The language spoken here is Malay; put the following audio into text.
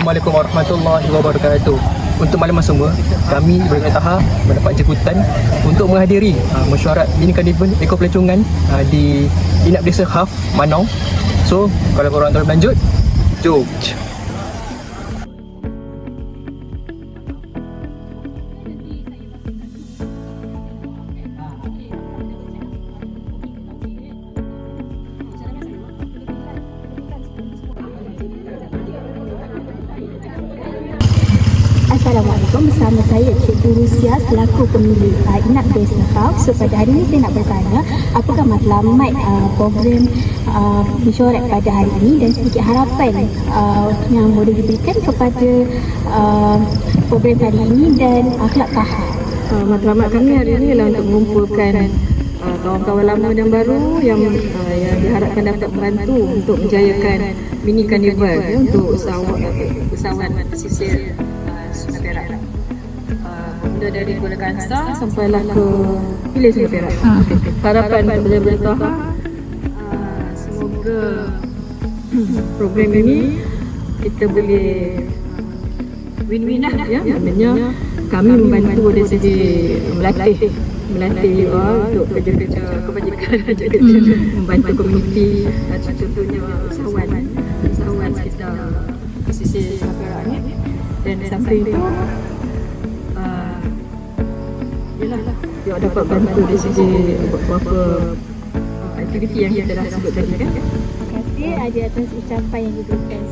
Assalamualaikum warahmatullahi wabarakatuh. Untuk maklumat semua, kami Ibrahim Taha mendapat jemputan untuk menghadiri uh, mesyuarat Bini Karnival Eko Pelancongan uh, di Inap Desa Haf, Manau. So, kalau korang terus lanjut, jom. Assalamualaikum bersama saya Cikgu Rusia selaku pemilik uh, Inap Desa House. So pada hari ini saya nak bertanya apakah matlamat uh, program uh, mesyuarat pada hari ini dan sedikit harapan uh, yang boleh diberikan kepada uh, program hari ini dan akhlak tahap. Uh, matlamat kami hari ini ialah untuk mengumpulkan uh, kawan-kawan lama dan baru yang uh, yang diharapkan dapat membantu untuk menjayakan mini carnival ya, untuk usahawan usahawan pesisir uh, Sungai Perak. Uh, Mula dari Kuala Kangsar sampailah ke Hilir Sungai Perak. Harapan kepada Bertah uh, semoga program ini kita boleh win-win lah ya maknanya kami membantu dari segi melatih melatih uh, untuk kerja-kerja kebajikan. kerja-kerja membantu komuniti uh, contohnya usahawan. usahawan. Sekitar pesisir Perak ni dan samping itu uh, yalah dia dapat bantu dari segi beberapa aktiviti yang kita dah sebut tadi kan? Terima kasih ada atas ucapan yang diberikan